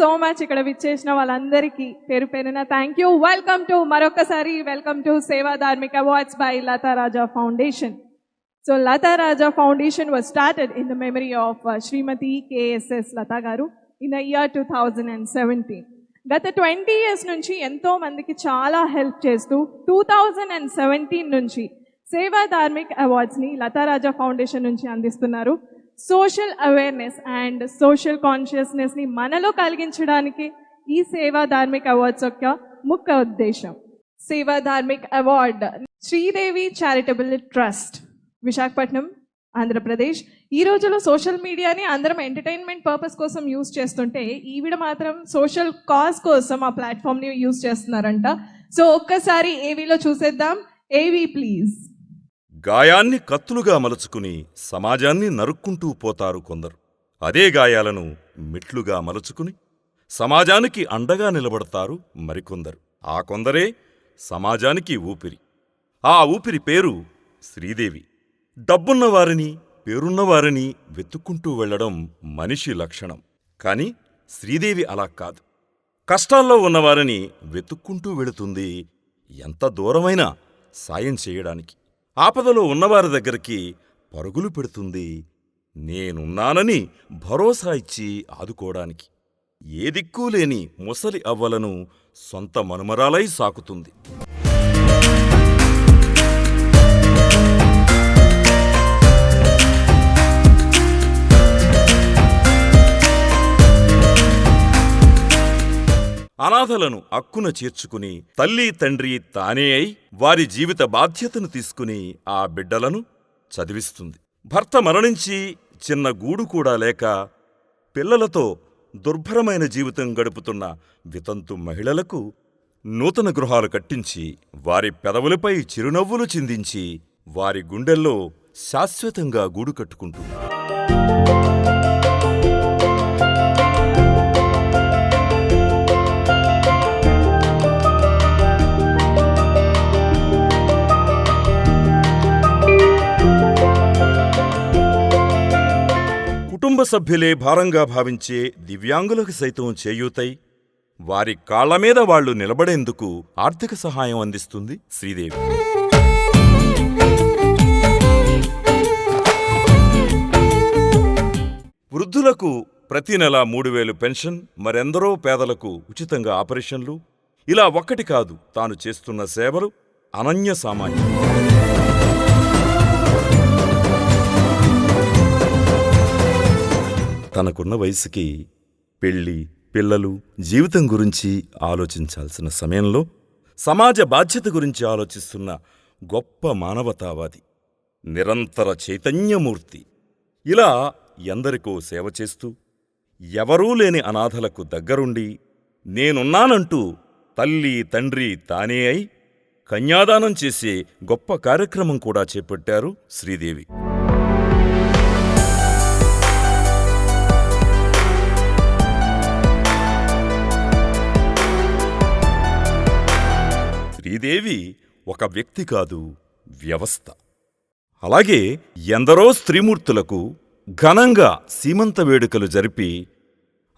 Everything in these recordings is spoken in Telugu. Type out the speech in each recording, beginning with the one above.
సో మచ్ ఇక్కడ విచ్చేసిన వాళ్ళందరికీ పేరు పేరున థ్యాంక్ యూ వెల్కమ్ టు మరొకసారి welcome to Seva Dharmik awards by Lata Raja foundation so Lata Raja foundation was started in the memory of Shrimati KSS Lata garu in the year two thousand and seventeen గత ట్వంటీ ఇయర్స్ నుంచి ఎంతో మందికి చాలా హెల్ప్ చేస్తూ టూ థౌజండ్ అండ్ సెవెంటీన్ నుంచి సేవా ధార్మిక్ అవార్డ్స్ని లతారాజా ఫౌండేషన్ నుంచి అందిస్తున్నారు. సోషల్ అవేర్నెస్ అండ్ సోషల్ కాన్షియస్నెస్ని మనలో కలిగించడానికి ఈ సేవా ధార్మిక అవార్డ్స్ యొక్క ముఖ్య ఉద్దేశం. Seva Dharmik award Sridevi charitable trust Visakhapatnam Andhra Pradesh. ఈ రోజుల్లో సోషల్ మీడియాని అందరం ఎంటర్టైన్మెంట్ పర్పస్ కోసం యూజ్ చేస్తుంటే ఈవిడ మాత్రం సోషల్ కాజ్ కోసం ఆ ప్లాట్ఫామ్ని యూజ్ చేస్తున్నారంట. సో ఒక్కసారి ఏవీలో చూసేద్దాం. ఏవీ ప్లీజ్ గాయాన్ని కత్తులుగా మలుచుకుని సమాజాన్ని నరుక్కుంటూ పోతారు కొందరు. అదే గాయాలను మెట్లుగా మలుచుకుని సమాజానికి అండగా నిలబడతారు మరికొందరు. ఆ కొందరే సమాజానికి ఊపిరి. ఆ ఊపిరి పేరు శ్రీదేవి. డబ్బున్నవారిని పేరున్నవారిని వెతుక్కుంటూ వెళ్ళడం మనిషి లక్షణం. కాని శ్రీదేవి అలా కాదు. కష్టాల్లో ఉన్నవారిని వెతుక్కుంటూ వెళుతుంది ఎంత దూరమైనా సాయం చేయడానికి. ఆపదలో ఉన్నవారి దగ్గరికి పరుగులు పెడుతుంది. నేనున్నానని భరోసా ఇచ్చి ఆదుకోవడానికి. ఏ దిక్కూ లేని ముసలి అవ్వలను సొంత మనుమరాలై సాకుతుంది. అనాథలను అక్కున చేర్చుకుని తల్లి తండ్రి తానే అయి వారి జీవిత బాధ్యతను తీసుకుని ఆ బిడ్డలను చదివిస్తుంది. భర్త మరణించి చిన్న గూడు కూడా లేక పిల్లలతో దుర్భరమైన జీవితం గడుపుతున్న వితంతు మహిళలకు నూతన గృహాలు కట్టించి వారి పెదవులపై చిరునవ్వులు చిందించి వారి గుండెల్లో శాశ్వతంగా గూడు కట్టుకుంటుంది సభ్యులే భారంగా భావించే దివ్యాంగులకు సైతం చేయూతై వారి కాళ్ళ మీద వాళ్ళు నిలబడేందుకు ఆర్థిక సహాయం అందిస్తుంది శ్రీదేవి. వృద్ధులకు ప్రతి నెల మూడు వేలు పెన్షన్ మరెందరో పేదలకు ఉచితంగా ఆపరేషన్లు. ఇలా ఒక్కటి కాదు తాను చేస్తున్న సేవలు అనన్య సామాన్యం. తనకున్న వయసుకి పెళ్ళి పిల్లలు జీవితం గురించి ఆలోచించాల్సిన సమయంలో సమాజ బాధ్యత గురించి ఆలోచిస్తున్న గొప్ప మానవతావాది నిరంతర చైతన్యమూర్తి. ఇలా ఎందరికో సేవ చేస్తూ ఎవరూ లేని అనాథలకు దగ్గరుండి నేనున్నానంటూ తల్లి తండ్రి తానే అయి కన్యాదానం చేసే గొప్ప కార్యక్రమం కూడా చేపట్టారు శ్రీదేవి. శ్రీదేవి ఒక వ్యక్తి కాదు వ్యవస్థ. అలాగే ఎందరో స్త్రీమూర్తులకు ఘనంగా సీమంత వేడుకలు జరిపి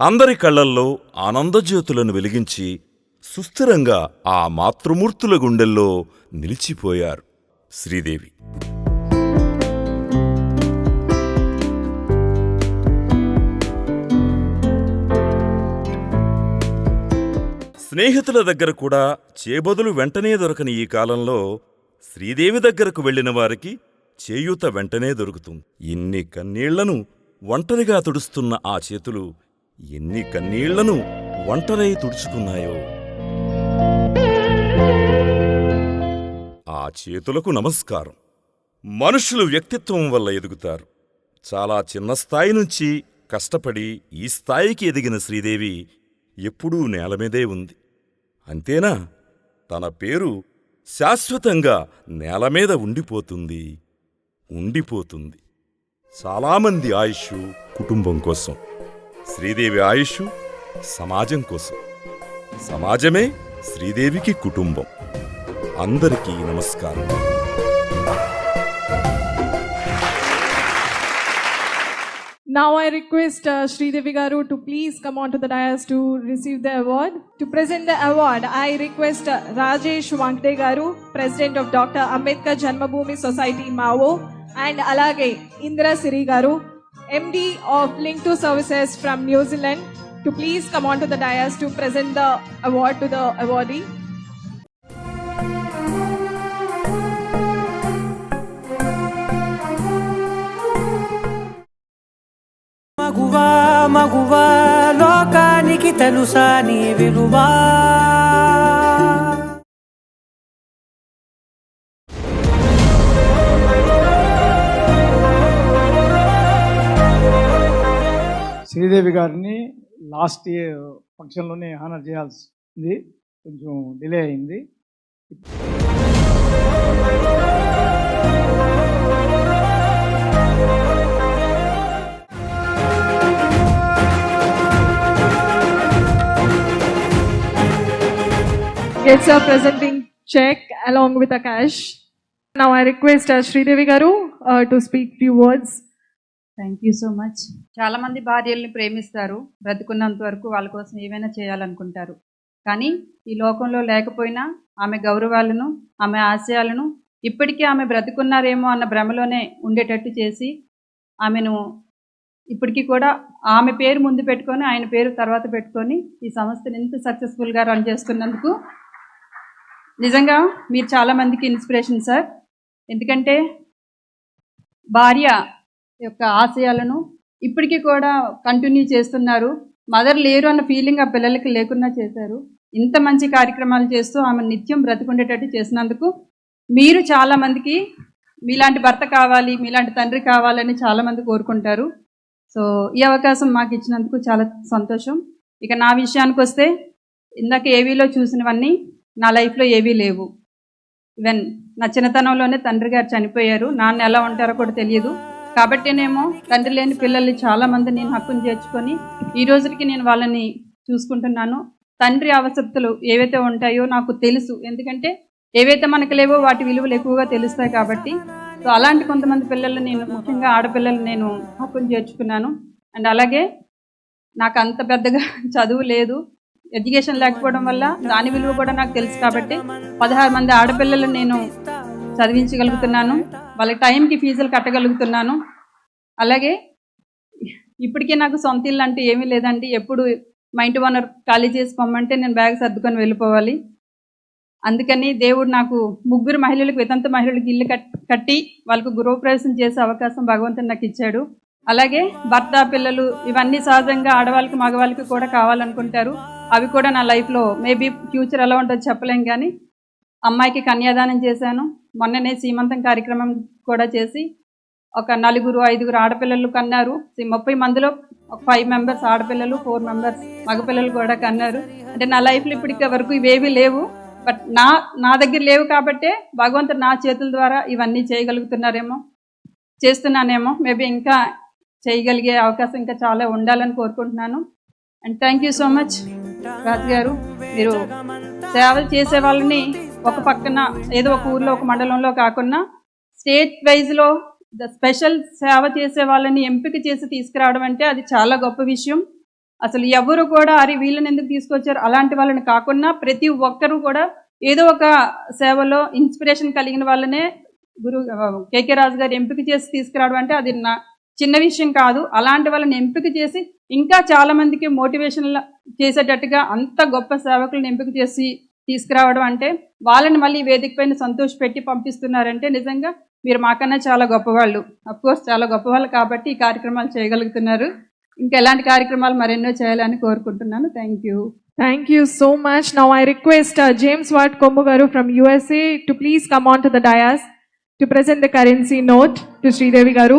అందరి కళ్ళల్లో ఆనందజ్యోతులను వెలిగించి సుస్థిరంగా ఆ మాతృమూర్తుల గుండెల్లో నిలిచిపోయారు శ్రీదేవి. స్నేహితుల దగ్గర కూడా చేబదులు వెంటనే దొరకని ఈ కాలంలో శ్రీదేవి దగ్గరకు వెళ్ళిన వారికి చేయూత వెంటనే దొరుకుతుంది. ఇన్ని కన్నీళ్ళను ఒంటరిగా తుడుస్తున్న ఆ చేతులు ఎన్ని కన్నీళ్ళను ఒంటరై తుడుచుకున్నాయో. ఆ చేతులకు నమస్కారం. మనుషులు వ్యక్తిత్వం వల్ల ఎదుగుతారు. చాలా చిన్న స్థాయి నుంచి కష్టపడి ఈ స్థాయికి ఎదిగిన శ్రీదేవి ఎప్పుడూ నేలమీదే ఉంది. అంతేనా? తన పేరు శాశ్వతంగా నేలమీద ఉండిపోతుంది. ఉండిపోతుంది. చాలామంది ఆయుష్ కుటుంబం కోసం శ్రీదేవి ఆయుష్ సమాజం కోసం. సమాజమే శ్రీదేవికి కుటుంబం. అందరికీ నమస్కారం. Now I request uh, Sridevi Garu to please come on to the dais to receive the award. To present the award, I request uh, Rajesh Wankde Garu, President of Dr. Ambedkar Janmabhoomi Society, Mavo, and Alage Indra Siri Garu, MD of Link to Services from New Zealand, to please come on to the dais to present the award to the awardee. మగువా మగువా లోకానికి తెలుసా నీ విలువా శ్రీదేవి గారిని లాస్ట్ ఇయర్ ఫంక్షన్లోనే హానర్ చేయాల్సింది. కొంచెం డిలే అయింది. Gets a presenting check along with a cash. Now I request uh, Sridevi Garu uh, to speak few words. Thank you so much చాలా మంది భార్యల్ని ప్రేమిస్తారు బ్రతుకున్నంత వరకు వాళ్ళ కోసం ఏమైనా చేయాలనుకుంటారు కానీ ఈ లోకంలో లేకపోయినా ఆమె గౌరవాలను ఆమె ఆశయాలను ఇప్పటికీ ఆమె బ్రతుకున్నారేమో అన్న భ్రమలోనే ఉండేటట్టు చేసి ఆమెను ఇప్పటికీ కూడా ఆమె పేరు ముందు పెట్టుకొని ఆయన పేరు తర్వాత పెట్టుకొని ఈ సంస్థను ఎంత సక్సెస్ఫుల్గా రన్ చేస్తున్నందుకు నిజంగా మీరు చాలామందికి ఇన్స్పిరేషన్ సార్. ఎందుకంటే భార్య యొక్క ఆశయాలను ఇప్పటికీ కూడా కంటిన్యూ చేస్తున్నారు. మదర్ లేరు అన్న ఫీలింగ్ ఆ పిల్లలకి లేకుండా చేశారు. ఇంత మంచి కార్యక్రమాలు చేస్తూ ఆమె నిత్యం బ్రతుకుండేటట్టు చేసినందుకు మీరు చాలామందికి మీలాంటి భర్త కావాలి మీలాంటి తండ్రి కావాలని చాలామంది కోరుకుంటారు. సో ఈ అవకాశం మాకు ఇచ్చినందుకు చాలా సంతోషం. ఇక నా విషయానికి వస్తే ఇందాక ఏవీలో చూసినవన్నీ నా లైఫ్లో ఏవీ లేవు. ఈవెన్ నా చిన్నతనంలోనే తండ్రి గారు చనిపోయారు. నాన్న ఎలా ఉంటారో కూడా తెలియదు. కాబట్టినేమో తండ్రి లేని పిల్లల్ని చాలా మంది నేను హక్కును చేర్చుకొని ఈ రోజుకి నేను వాళ్ళని చూసుకుంటున్నాను. తండ్రి అవసరతలు ఏవైతే ఉంటాయో నాకు తెలుసు. ఎందుకంటే ఏవైతే మనకు లేవో వాటి విలువలు ఎక్కువగా తెలుస్తాయి కాబట్టి. సో అలాంటి కొంతమంది పిల్లలు నేను ముఖ్యంగా ఆడపిల్లలు నేను హక్కును చేర్చుకున్నాను. అండ్ అలాగే నాకు అంత పెద్దగా చదువు లేదు. ఎడ్యుకేషన్ లేకపోవడం వల్ల దాని విలువ కూడా నాకు తెలుసు కాబట్టి పదహారు మంది ఆడపిల్లలను నేను చదివించగలుగుతున్నాను. వాళ్ళ టైంకి ఫీజులు కట్టగలుగుతున్నాను. అలాగే ఇప్పటికే నాకు సొంత ఇల్లు అంటే ఏమీ లేదండి. ఎప్పుడు మా ఇంటి ఓనర్ ఖాళీ చేసి పొమ్మంటే నేను బ్యాగ్ సర్దుకొని వెళ్ళిపోవాలి. అందుకని దేవుడు నాకు ముగ్గురు మహిళలకు వితంత మహిళలకు ఇల్లు కట్టి వాళ్ళకు గృహప్రవేశం చేసే అవకాశం భగవంతుడు నాకు ఇచ్చాడు. అలాగే భర్త పిల్లలు ఇవన్నీ సహజంగా ఆడవాళ్ళకి మగవాళ్ళకి కూడా కావాలనుకుంటారు. అవి కూడా నా లైఫ్లో మేబీ ఫ్యూచర్ ఎలా ఉంటుందో చెప్పలేం కానీ అమ్మాయికి కన్యాదానం చేశాను. మొన్ననే సీమంతం కార్యక్రమం కూడా చేసి ఒక నలుగురు ఐదుగురు ఆడపిల్లలు కన్నారు. ముప్పై మందిలో ఒక ఫైవ్ మెంబర్స్ ఆడపిల్లలు ఫోర్ మెంబర్స్ మగపిల్లలు కూడా కన్నారు. అంటే నా లైఫ్లో ఇప్పటికే వరకు ఇవేవి లేవు. బట్ నా నా దగ్గర లేవు కాబట్టే భగవంతుడు నా చేతుల ద్వారా ఇవన్నీ చేయగలుగుతున్నారేమో చేస్తున్నానేమో. మేబీ ఇంకా చేయగలిగే అవకాశం ఇంకా చాలా ఉండాలని కోరుకుంటున్నాను. And thank you so much Raju garu మీరు సేవలు చేసే వాళ్ళని ఒక పక్కన ఏదో ఒక ఊర్లో ఒక మండలంలో కాకుండా స్టేట్ వైజ్లో స్పెషల్ సేవ చేసే వాళ్ళని ఎంపిక చేసి తీసుకురావడం అంటే అది చాలా గొప్ప విషయం. అసలు ఎవరు కూడా అరే వీళ్ళని ఎందుకు తీసుకొచ్చారు? అలాంటి వాళ్ళని కాకుండా ప్రతి ఒక్కరూ కూడా ఏదో ఒక సేవలో ఇన్స్పిరేషన్ కలిగిన వాళ్ళనే గురు కేకే రాజు గారు ఎంపిక చేసి తీసుకురావడం అంటే అది నా చిన్న విషయం కాదు. అలాంటి వాళ్ళని ఎంపిక చేసి ఇంకా చాలా మందికి మోటివేషన్ చేసేటట్టుగా అంత గొప్ప సేవకులను ఎంపిక చేసి తీసుకురావడం అంటే వాళ్ళని మళ్ళీ వేదిక పైన సంతోష పెట్టి పంపిస్తున్నారంటే నిజంగా మీరు మాకన్నా చాలా గొప్పవాళ్ళు. కోర్స్ చాలా గొప్పవాళ్ళు కాబట్టి ఈ కార్యక్రమాలు చేయగలుగుతున్నారు. ఇంకా ఎలాంటి కార్యక్రమాలు మరెన్నో చేయాలని కోరుకుంటున్నాను. Thank you thank you so much now I request James Watt Kommu garu from USA to please come on to the dais to present the currency note to Sridevi garu